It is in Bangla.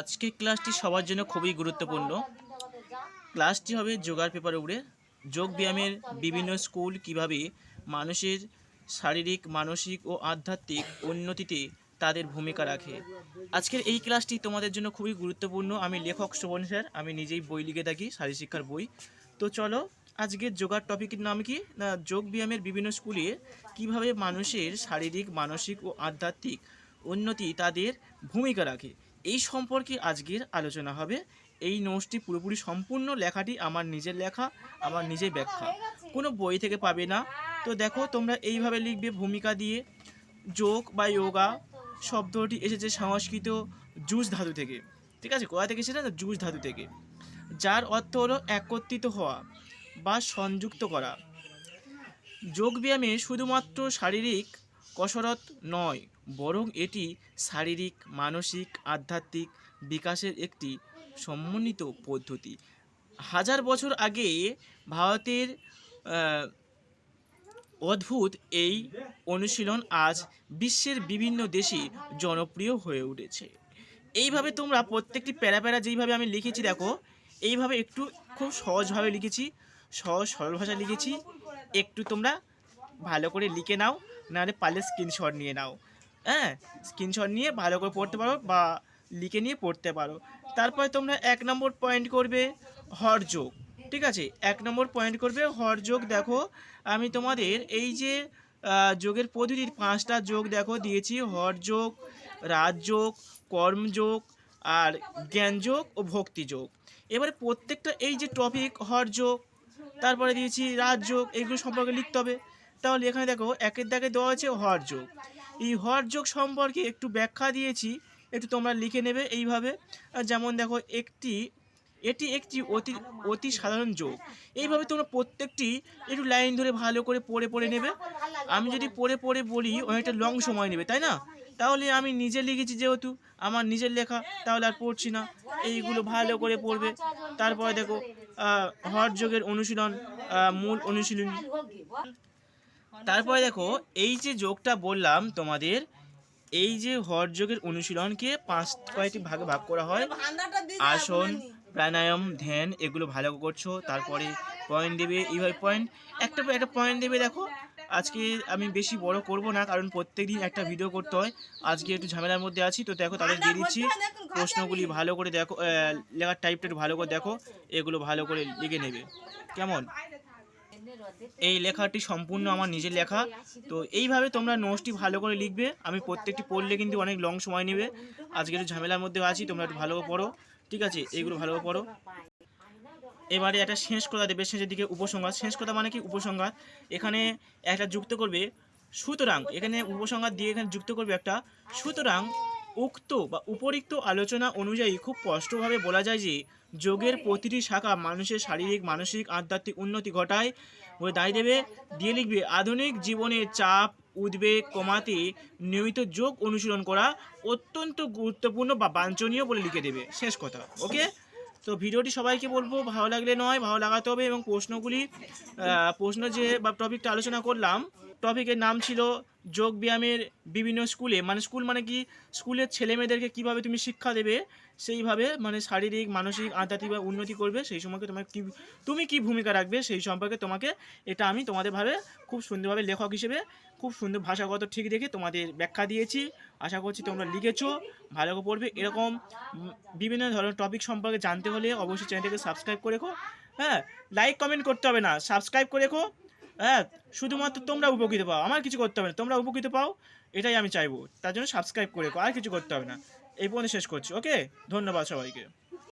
আজকের ক্লাসটি সবার জন্য খুবই গুরুত্বপূর্ণ। ক্লাসটি হবে যোগার পেপার উপরে। যোগ ব্যায়ামের বিভিন্ন স্কুল কীভাবে মানুষের শারীরিক, মানসিক ও আধ্যাত্মিক উন্নতিতে তাদের ভূমিকা রাখে। আজকের এই ক্লাসটি তোমাদের জন্য খুবই গুরুত্বপূর্ণ। আমি লেখক শোভন স্যার, আমি নিজেই বই লিখে থাকি শারীর শিক্ষার বই। তো চলো, আজকের যোগার টপিকের নাম কি? না, যোগ ব্যায়ামের বিভিন্ন স্কুলে কীভাবে মানুষের শারীরিক, মানসিক ও আধ্যাত্মিক উন্নতি তাদের ভূমিকা রাখে। এই সম্পর্কে আজকের আলোচনা হবে। এই নোটসটি পুরোপুরি সম্পূর্ণ লেখাটি আমার নিজের লেখা, আমার নিজের ব্যাখ্যা। কোনো বই থেকে পাবে না। তো দেখো, তোমরা এইভাবে লিখবে ভূমিকা দিয়ে। যোগ বা যোগা শব্দটি এসেছে সংস্কৃত জুস ধাতু থেকে। ঠিক আছে? কোথা থেকে এসেছে না? জুস ধাতু থেকে। যার অর্থ হলো একত্রিত হওয়া বা সংযুক্ত করা। যোগব্যায়ামে শুধুমাত্র শারীরিক কসরত নয়, বরং এটি শারীরিক, মানসিক, আধ্যাত্মিক বিকাশের একটি সমন্বিত পদ্ধতি। হাজার বছর আগে ভারতের অদ্ভুত এই অনুশীলন আজ বিশ্বের বিভিন্ন দেশে জনপ্রিয় হয়ে উঠেছে। এইভাবে তোমরা প্রত্যেকটি প্যারা প্যারা যেইভাবে আমি লিখেছি, দেখো, এইভাবে একটু খুব সহজভাবে লিখেছি, সহজ সরল ভাষায় লিখেছি, একটু তোমরা ভালো করে লিখে নাও। নাহলে পারলে স্ক্রিনশট নিয়ে নাও। হ্যাঁ? স্ক্রিনশট নিয়ে ভালো করে পড়তে পারো বা লিখে নিয়ে পড়তে পারো। তারপরে তোমরা এক নম্বর পয়েন্ট করবে হরযোগ ঠিক আছে? এক নম্বর পয়েন্ট করবে হরযোগ দেখো, আমি তোমাদের এই যে যোগের পদ্ধতির পাঁচটা যোগ দেখো, দিয়েছি। হরযোগ রাজযোগ কর্মযোগ আর জ্ঞানযোগ ও ভক্তিযোগ এবারে প্রত্যেকটা এই যে টপিক হরযোগ তারপরে দিয়েছি রাজযোগ এগুলো সম্পর্কে লিখতে হবে। তাহলে এখানে দেখো একের দাগে দেওয়া আছে হর যোগ। এই হর যোগ সম্পর্কে একটু ব্যাখ্যা দিয়েছি একটু তোমরা লিখে নেবে এইভাবে। যেমন দেখো একটি এটি একটি অতি অতি সাধারণ যোগ। এইভাবে তোমরা প্রত্যেকটি একটু লাইন ধরে ভালো করে পড়ে পড়ে নেবে। আমি যদি পড়ে পড়ে বলি অনেকটা লং সময় নেবে তাই না? তাহলে আমি নিজে লিখেছি যেহেতু আমার নিজের লেখা তাহলে আর পড়ছি না। এইগুলো ভালো করে পড়বে। তারপরে দেখো আহ, হঠযোগের অনুশীলন মূল অনুশীলন। তারপরে দেখো, এই যে যোগটা বললাম তোমাদের, এই যে হর যোগের অনুশীলনকে পাঁচ কয়েকটি ভাগে ভাগ করা হয়? আসন, প্রাণায়াম, ধ্যান, এগুলো ভালো করছ, তারপরে পয়েন্ট দেবে, এইভাবে পয়েন্ট একটা একটা পয়েন্ট দেবে দেখো। আজকে আমি বেশি বড় করব না, কারণ প্রত্যেকদিন একটা ভিডিও করতে হয়। আজকে একটু ঝামেলার মধ্যে আছি, তো দেখো তাদের দিয়ে দিচ্ছি। প্রশ্নগুলি ভালো করে দেখো লেখার টাইপটা একটু ভালো করে দেখো, এগুলো ভালো করে লিখে নেবে। কেমন? এই লেখাটি সম্পূর্ণ আমার নিজের লেখা। তো এইভাবে তোমরা নোটসটি ভালো করে লিখবে। আমি প্রত্যেকটি পড়লে কিন্তু অনেক লং সময় নেবে। আজকে একটু ঝামেলার মধ্যে আছি, তোমরা একটু ভালো পড়ো। ঠিক আছে? এইগুলো ভালো পড়ো। এবারে একটা শেষ কথা দেবে, শেষের দিকে উপসংহার। শেষ কথা মানে কি? উপসংহার। এখানে একটা যুক্ত করবে, সুতরাং। এখানে উপসংহার দিয়ে এখানে যুক্ত করবে একটা সুতরাং উক্ত বা উপরিক্ত আলোচনা অনুযায়ী খুব স্পষ্টভাবে বলা যায় যে যোগের প্রতিটি শাখা মানুষের শারীরিক, মানসিক, আধ্যাত্মিক উন্নতি ঘটায়। বলে দাঁড়িয়ে দেবে, দিয়ে লিখবে, আধুনিক জীবনের চাপ, উদ্বেগ কমাতে নিয়মিত যোগ অনুশীলন করা অত্যন্ত গুরুত্বপূর্ণ বা বাঞ্ছনীয় বলে লিখে দেবে। শেষ কথা, ওকে? তো ভিডিওটি সবাইকে বলব, ভালো লাগলে নয়, ভালো লাগাতে হবে এবং প্রশ্নগুলি প্রশ্ন যে বা টপিকটা আলোচনা করলাম টপিকের নাম ছিল যোগ ব্যায়ামের বিভিন্ন স্কুলে মানে স্কুল মানে কি? স্কুলের ছেলে মেয়েদেরকে কীভাবে তুমি শিক্ষা দেবে, সেইভাবে মানে শারীরিক, মানসিক, আধ্যাত্মিক বা উন্নতি করবে, সেই সম্পর্কে তোমাকে কি, তুমি কি ভূমিকা রাখবে, সেই সম্পর্কে তোমাকে এটা আমি তোমাদের ভাবে খুব সুন্দরভাবে লেখক হিসেবে খুব সুন্দর ভাষাগত ঠিক রেখে তোমাদের ব্যাখ্যা দিয়েছি। আশা করছি তোমরা লিখেছো, ভালো করে পড়বে। এরকম বিভিন্ন ধরনের টপিক সম্পর্কে জানতে হলে অবশ্যই চ্যানেলটাকে সাবস্ক্রাইব করে রেখো হ্যাঁ? লাইক কমেন্ট করতে হবে না। সাবস্ক্রাইব করে রেখো। হ্যাঁ শুধুমাত্র তোমরা উপকৃত পাও। আমার কিছু করতে হবে না, তোমরা উপকৃত পাও, এটাই আমি চাইব। তার জন্য সাবস্ক্রাইব করে আর কিছু করতে হবে না। এই পর্যন্ত শেষ করছি ওকে ধন্যবাদ সবাইকে।